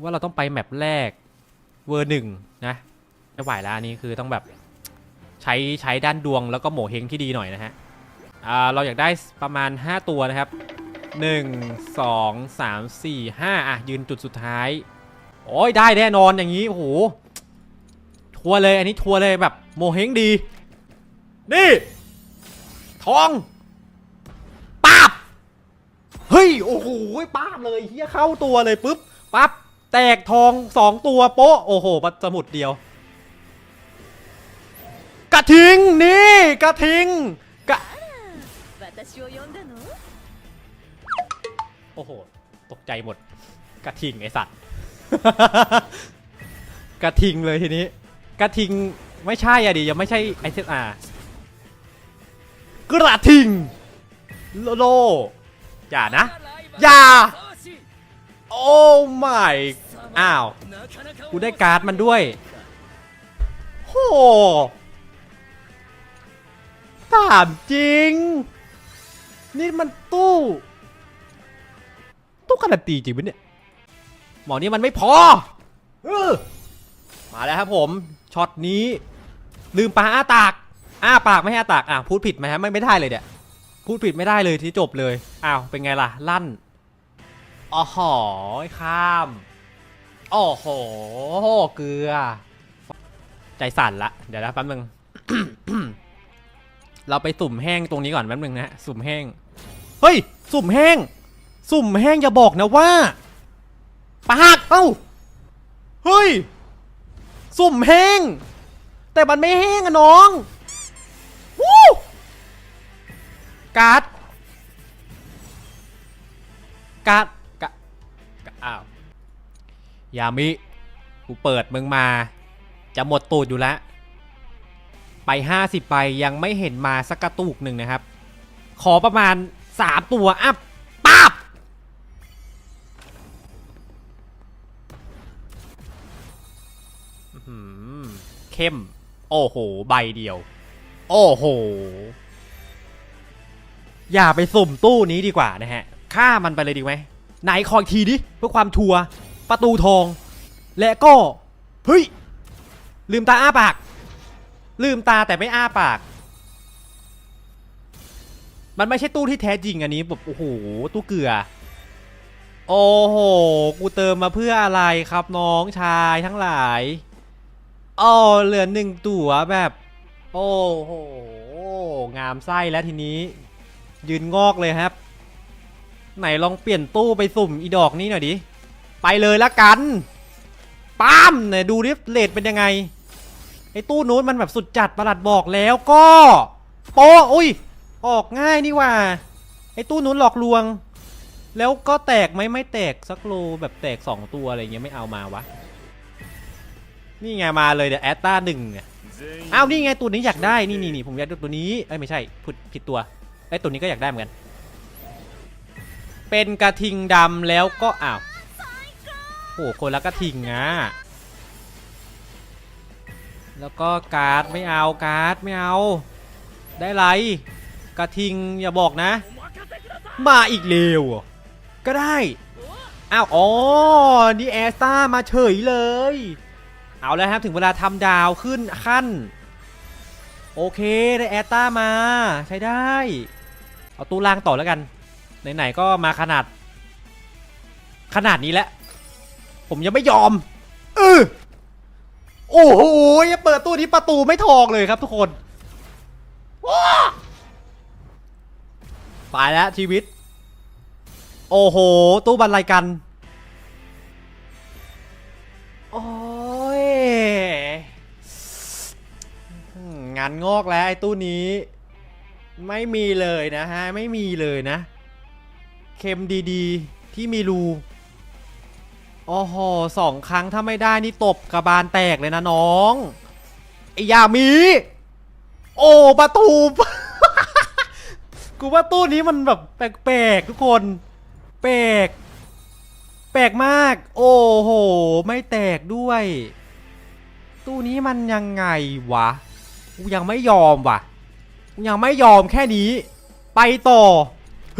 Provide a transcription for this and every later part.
ว่าเราต้องไปแมปแรกเวอร์หนึ่งนะไม่ไหวแล้วอันนี้คือต้องแบบใช้ใช้ด้านดวงแล้วก็โหมเฮงที่ดีหน่อยนะฮะอ่าเราอยากได้ประมาณ 5 ตัวนะครับ 1 2 3 4 5อะยืนจุดสุดท้ายโอ้ยได้แน่นอนอย่างนี้โอ้โหทัวร์เลยอันนี้ทัวร์เลยแบบโมเฮงดี นี่ ทองป้าบเฮ้ย โอ้โหป้าบเลยเฮียเข้าตัวเลยปุ๊บปั๊บ แตกทองสองตัวโป๊โอ้โหปัสมุดเดียว กระทิงนี่กระทิงกะโอ้โห ตกใจหมด กระทิงไอสัตว์ กระทิงเลยทีนี้ กระทิงไม่ใช่อะดิยังไม่ใช่ไอเทมอากระทิง โลโลอย่านะ อย่า โอ้ไม่อ้าว กูได้การ์ดมันด้วยโหถามจริง นี่มันตู้ ตู้การันตีจริงปะเนี่ย หมอนี่มันไม่พอเออมาแล้วครับผม ช็อตนี้ ลืมปลาอ้าปาก อ้าปากไม่ให้อ้าปาก อะ พูดผิดไหมฮะไม่ไม่ได้เลยเนี่ย พูดผิดไม่ได้เลยที่จบเลย อ้าว เป็นไงล่ะ ลั่น อ๋อหอข้ามโอ้โหเกลือ ใจสั่นละ เดี๋ยวนะแป๊บนึง เราไปสุ่มแห้งตรงนี้ก่อนแป๊บนึงนะฮะสุ่มแห้ง เฮ้ย สุ่มแห้ง สุ่มแห้งอย่าบอกนะว่าปากเอ้า เฮ้ย สุ่มแห้ง แต่มันไม่แห้งอะน้อง วู้การ์ดการ์ด ยามิ กูเปิดมึงมา จะหมดตูดอยู่แล้ว ไป 50ไปยังไม่เห็นมาสักกระตุกหนึ่งนะครับ ขอประมาณ 3 ตัวอัพปั๊บเข้ม โอ้โห ใบเดียว โอ้โห อย่าไปสุ่มตู้นี้ดีกว่านะฮะ ฆ่ามันไปเลยดีไหมไหนคอยทีดิ เพื่อความชัวร์ ประตูทอง และก็เฮ้ยลืมตาอ้าปาก ลืมตาแต่ไม่อ้าปาก มันไม่ใช่ตู้ที่แท้จริงอันนี้แบบโอ้โหตู้เกลือ โอ้โหกูเติมมาเพื่ออะไรครับน้องชายทั้งหลายอ๋อเหลือหนึ่งตั๋วแบบ โอ้โหงามไส้แล้วทีนี้ ยืนงอกเลยครับ ไหนลองเปลี่ยนตู้ไปสุ่มอีดอกนี้หน่อยดิ ไปเลยละกันป้ามเนี่ยดูดิเลทเป็นยังไงไอ้ตู้นู้นมันแบบสุดจัดประหลัดบอกแล้วก็โป๊อุ้ย ออกง่ายนี่ว่า ไอ้ตู้นู้นหลอกลวง แล้วก็แตกไหมไม่แตกสักโลแบบแตก 2 ตัวอะไรเงี้ยไม่เอามาวะ นี่ไงมาเลยเดี๋ยวแอตตาหนึ่งเนี่ยอ้าวนี่ไงตัวนี้อยากได้นี่นี่นี่ผมอยากได้ตัวนี้เอ้ไม่ใช่ผิดผิดตัวไอ้ตัวนี้ก็อยากได้เหมือนกัน เป็นกระทิงดำแล้วก็อ้าว โอ้คนละกระทิงอะแล้วก็การ์ดไม่เอาการ์ดไม่เอา ได้ไร กระทิงอย่าบอกนะ มาอีกเร็ว ก็ได้อ้าวอ๋อนี่แอสตามาเฉยเลย เอาแล้วครับถึงเวลาทำดาวขึ้นขั้น โอเคได้แอสตามาใช้ได้ เอาตู้ล่างต่อแล้วกัน ไหนๆก็มาขนาด ขนาดนี้แล้ว ผมยังไม่ยอมเออโอ้โหยังเปิดตู้นี้ประตูไม่ทองเลยครับทุกคนไปแล้วชีวิต โอ้โห ตู้บรรลัยกัน โอ้ยอืมงานงอกแล้วไอ้ตู้นี้ ไม่มีเลยนะฮะ ไม่มีเลยนะเค็มดีๆ ที่มีรู โอ้โหสองครั้งถ้าไม่ได้นี่ตบกระบาลแตกเลยนะน้องไอ้ยามี โอ้ประตู กูว่าตู้นี้มันแบบแปลกๆทุกคน แปลก แปลกมาก โอ้โห ไม่แตกด้วย ตู้นี้มันยังไงวะ กูยังไม่ยอมวะกูยังไม่ยอมแค่นี้ ไปต่อ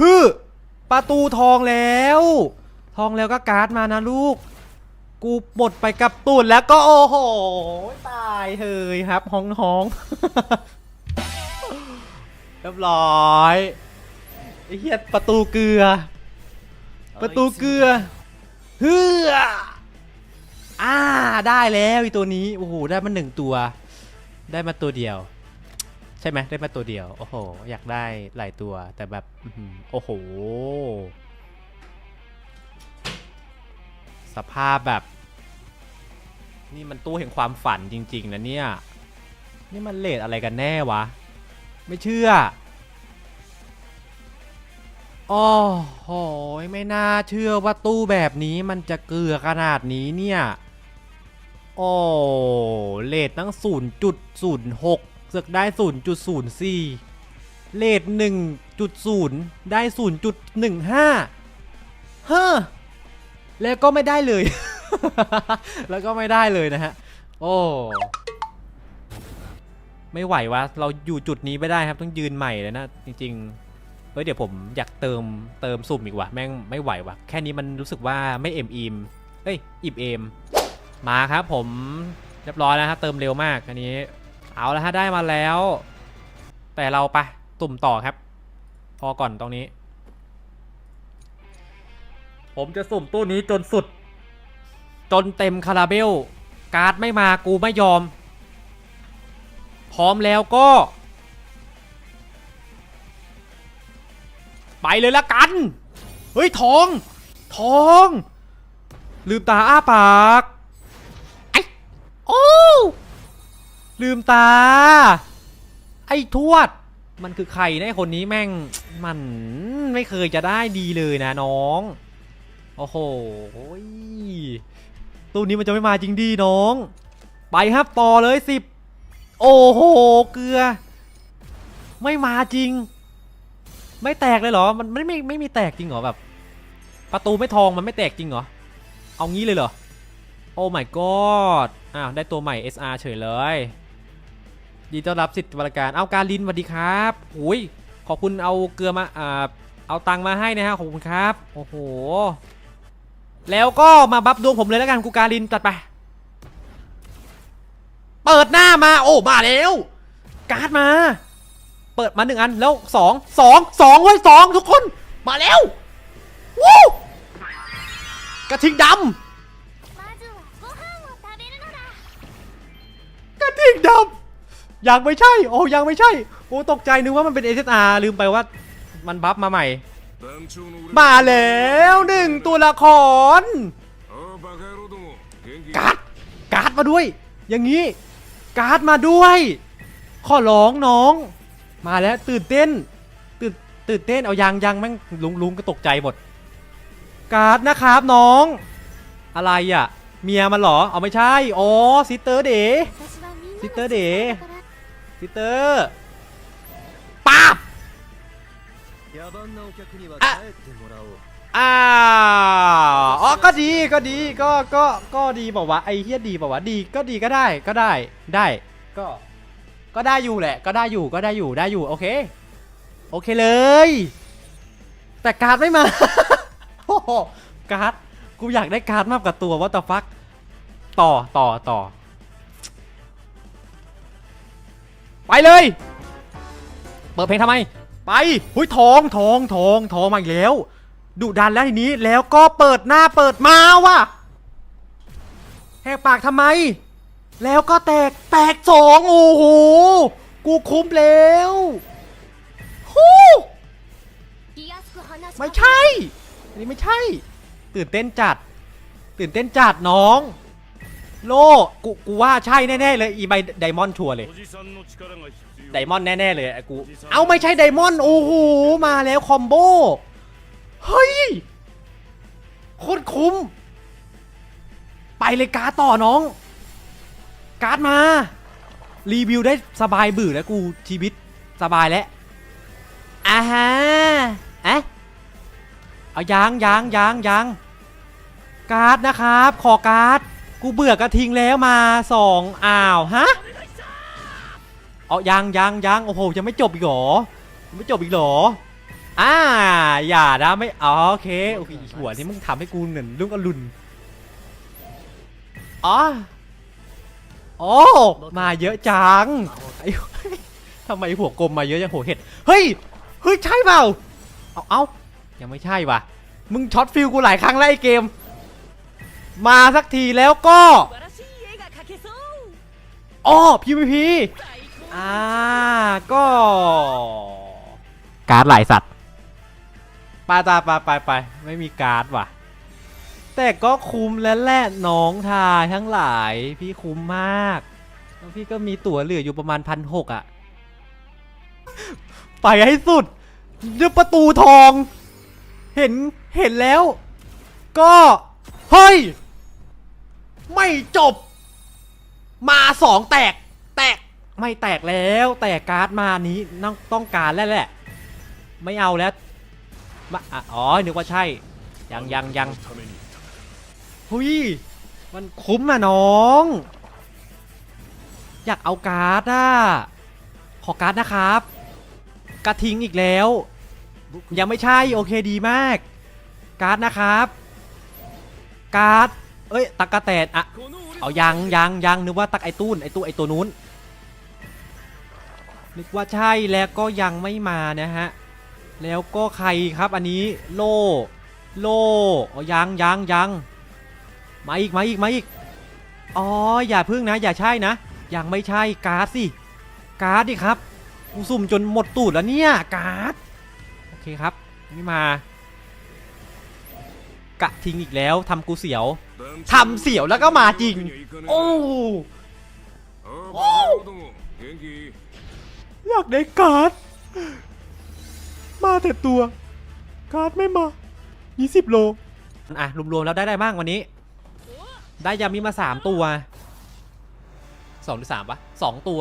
ฮึประตูทองแล้ว ทองแล้วก็การ์ดมานะลูก กูหมดไปกับตูนแล้วก็โอ้โห ตายเฮ้ยครับห้องห้องเรียบร้อยไอ้เหี้ยประตูเกลือ ประตูเกลือเฮืออ่าได้แล้วไอีตัวนี้โอ้โหได้มาหนึ่งตัว ได้มาตัวเดียว ใช่ไหมได้มาตัวเดียว โอ้โห อยากได้หลายตัวแต่แบบโอ้โห สภาพแบบ นี่มันตู้แห่งความฝันจริง ๆนะเนี่ย นี่มันเลทอะไรกันแน่วะ ไม่เชื่อโอ้โหไม่น่าเชื่อว่าตู้แบบนี้มันจะเกลือขนาดนี้เนี่ย โอ้เลทตั้ง 0.06เสือกได้ 0.04 เลท1.0 ได้ 0.15 เฮ้อ แล้วก็ไม่ได้เลย แล้วก็ไม่ได้เลยนะฮะ โอ้ ไม่ไหววะ เราอยู่จุดนี้ไม่ได้ครับ ต้องยืนใหม่เลยนะ จริงๆ เฮ้ยเดี๋ยวผมอยากเติมเติมสุ่มอีกว่ะ แม่งไม่ไหววะแค่นี้มันรู้สึกว่าไม่เอ็มอิมเฮ้ย อิ่มเอม มาครับผม เรียบร้อยแล้วฮะ เติมเร็วมากอันนี้ เอาแล้วฮะ ได้มาแล้ว แต่เราไปตุ่มต่อครับ พอก่อนตรงนี้ ผมจะสุ่มตู้นี้จนสุด จนเต็มคาราเบล การ์ดไม่มากูไม่ยอม พร้อมแล้วก็ ไปเลยละกัน เฮ้ยทอง ทอง ลืมตาอ้าปากไอ้โอ้ลืมตา ไอ้ทวด มันคือใครนะไอ้คนนี้แม่ง มันไม่เคยจะได้ดีเลยนะน้อง โอ้โหตู้นี้มันจะไม่มาจริงดีน้อง ไปครับต่อเลยสิบโอ้โหเกลือ ไม่มาจริง ไม่แตกเลยเหรอ มันไม่ไม่ไม่มีแตกจริงเหรอแบบ ประตูไม่ทองมันไม่แตกจริงเหรอ เอางี้เลยเหรอ โอ้ my god อ้าวได้ตัวใหม่ SR เฉยเลยดีต้อนรับสิทธิ์บริการเอาการลินสวัสดีครับโอ้ยขอบคุณเอาเกลือมาอ่าเอาตังมาให้นะฮะขอบคุณครับ โอ้โห แล้วก็มาบัฟดวงผมเลยแล้วกันกูการินตัดไป เปิดหน้ามา โอ้มาแล้ว การ์ดมา เปิดมาหนึ่งอันแล้วสองสองสองเว้ยสองทุกคน มาแล้ววู้กระทิงดำกระทิงดำยังไม่ใช่ โอ้ยังไม่ใช่ โอ้ตกใจนึกว่ามันเป็นเอสอาร์ลืมไปว่า มันบัฟมาใหม่ มาแล้วหนึ่งตัวละครการ์ดการ์ดมาด้วย อย่างนี้การ์ดมาด้วย ข้อร้องน้อง มาแล้วตื่นเต้น ตื่นตื่นเต้นเอายางยางแม่งลุงลุงก็ตกใจหมด การ์ดนะครับน้อง อะไรอะ เมียมันหรอเอาไม่ใช่อ๋อซิสเตอร์เดซิสเตอร์เดซิสเตอร์ป้าบ อ้าวอ๋อก็ดีก็ดีก็ก็ก็ดีบอกว่าไอ้เฮียดีบอกว่าดีก็ดีก็ได้ก็ได้ได้ก็ก็ได้อยู่แหละ ก็ได้อยู่ก็ได้อยู่ได้อยู่โอเค โอเคเลย แต่การ์ดไม่มาโอ้โหการ์ดกูอยากได้การ์ดมากกว่าตัวว่าต f ฟักต่อต่อต่อ ไปเลย เปิดเพลงทำไม ไปหุยทองทองทองทองมาอีแล้วดุดันแล้วทีนี้แล้วก็เปิดหน้าเปิดมาว่ะแหกปากทำไม แล้วก็แตกแตกสองโอ้โหกูคุ้มแล้วฮู้ไม่ใช่ นี่ไม่ใช่ ตื่นเต้นจัด ตื่นเต้นจัดน้อง โลกูกูว่าใช่แน่ๆเลยอีใบไดมอนชัวร์เลยไดมอนแน่ๆเลยไอ้กูเอาไม่ใช่ไดมอนโอ้โหมาแล้วคอมโบเฮ้ยโคตรคุ้ม ไปเลยการ์ต่อน้อง การ์ดมา รีวิวได้สบายบื่อแล้วกูชีวิตสบายแล้วอ่าฮะเอ๊ะเอายางยางยางยางการ์ดนะครับ ขอการ์ด กูเบื่อกระทิงแล้วมาสองอ้าวฮะเอายังยังยังโอ้โหยังไม่จบอีกหรอไม่จบอีกหรออ่าอย่านะไม่อ๋อโอเคโอเคหัวนี่มึงทำให้กูเหมือนลุงอรุณอ๋อโอ้มาเยอะจังไอ้ทำไมหัวกลมมาเยอะจังหัวเห็ดเฮ้ยเฮ้ยใช่เปล่าเอาเอายังไม่ใช่ว่ะมึงช็อตฟิลกูหลายครั้งแล้วไอ้เกม มาสักทีแล้วก็อ๋อ PVP อ่า ก็ การ์ดหลายสัตว์ปาตาปาไปไปไม่มีการ์ดว่ะ แต่ก็คุ้มและแล่น้องทายทั้งหลายพี่คุ้มมากแล้วพี่ก็มีตั๋วเหลืออยู่ประมาณพันหกอะ ไปให้สุดยึดประตูทอง เห็นเห็นแล้ว ก็ เฮ้ย ไม่จบ มาสองแตก แตกไม่แตกแล้วแต่การ์ดมานี้ต้องต้องการแล้วแหละ ไม่เอาแล้วมาอ๋อนึกว่าใช่ ยังยังยังหุยมันคุ้มอะน้อง อยากเอาการ์ดอะขอการ์ดนะครับ กระทิ้งอีกแล้ว ยังไม่ใช่โอเคดีมาก การ์ดนะครับ การ์ด เอ้ยตักกะแตนอะเอายางยางยางนึกว่าตักไอตูนไอตู้ไอตัวนู้นนึกว่าใช่แล้วก็ยังไม่มานะฮะแล้วก็ใครครับอันนี้โลโลเอายางยางยางมาอีกมาอีกมาอีกอ๋ออย่าพึ่งนะ อย่าใช่นะยังไม่ใช่การ์ดสิการ์ดดิครับกูสุ่มจนหมดตูดแล้วเนี่ยการ์ดโอเคครับไม่มา กะทิ้งอีกแล้วทำกูเสียวทำเสียวแล้วก็มาจริง โอ้โออยากได้การ์ด มาแต่ตัว การ์ดไม่มายี่สิบโล อะ รวมๆแล้วได้ได้บ้างวันนี้ ได้ยามิมาสามตัวสองหรือสามปะสองตัว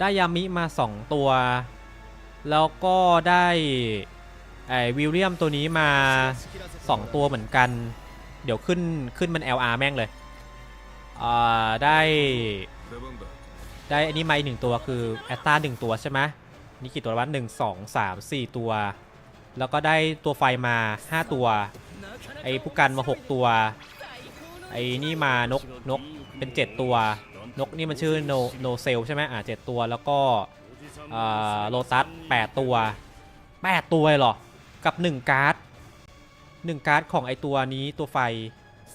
ได้ยามิมาสองตัว แล้วก็ได้ ไอวิลเลียมตัวนี้มา 2 ตัวเหมือนกัน เดี๋ยวขึ้นขึ้นมัน LR แม่งเลยอ่ได้ ได้อันนี้มาอีกหนึ่งตัวคือแอสตาหนึ่งตัวใช่ไหมนี่กี่ตัววะหนึ่งสองสามสี่ตัว แล้วก็ได้ตัวไฟมา 5 ตัว ไอ้ผู้กันมา 6 ตัว ไอ้นี่มานกนกเป็น 7 ตัวนกนี่มันชื่อโนโนเซลใช่ไหมอ่าเจ็ดตัวแล้วก็โลตัสแปดตัวแปดตัวเหรอ กับ 1 การ์ด 1 การ์ดของไอตัวนี้ตัวไฟ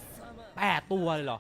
8 ตัวเลยเหรอ